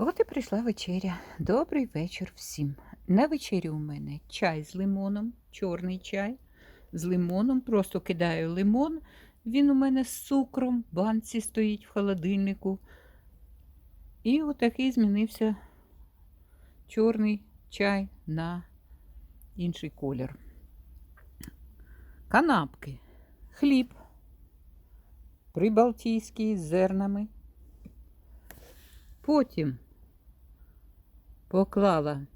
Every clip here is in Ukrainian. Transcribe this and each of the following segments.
От і прийшла вечеря. Добрий вечір всім. На вечері у мене чай з лимоном, чорний чай з лимоном. Просто кидаю лимон. Він у мене з цукром, в банці стоїть в холодильнику. І отакий змінився чорний чай на інший колір. Канапки, хліб прибалтійський з зернами. Потім поклала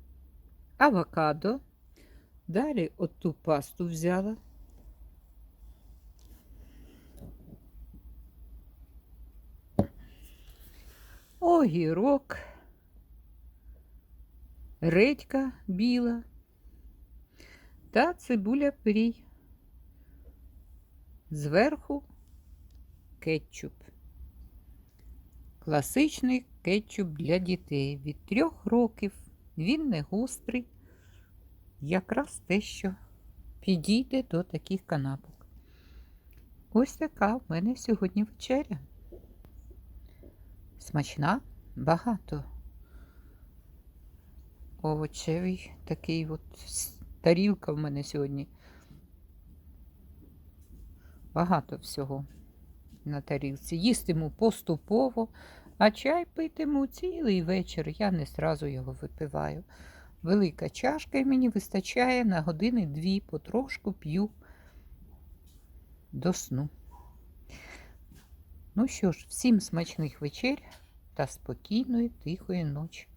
авокадо, далі оту пасту взяла. Огірок, редька біла та цибуля пирій. Зверху кетчуп. Класичний кетчуп для дітей від трьох років. Він не гострий, якраз те, що підійде до таких канапок. Ось така в мене сьогодні вечеря. Смачна, багато. Овочевий такий от тарілка в мене сьогодні. Багато всього на тарілці. Їстиму поступово, а чай питиму цілий вечір. Я не зразу його випиваю. Велика чашка і мені вистачає на години дві, потрошку п'ю до сну. Ну що ж, всім смачних вечер та спокійної, тихої ночі.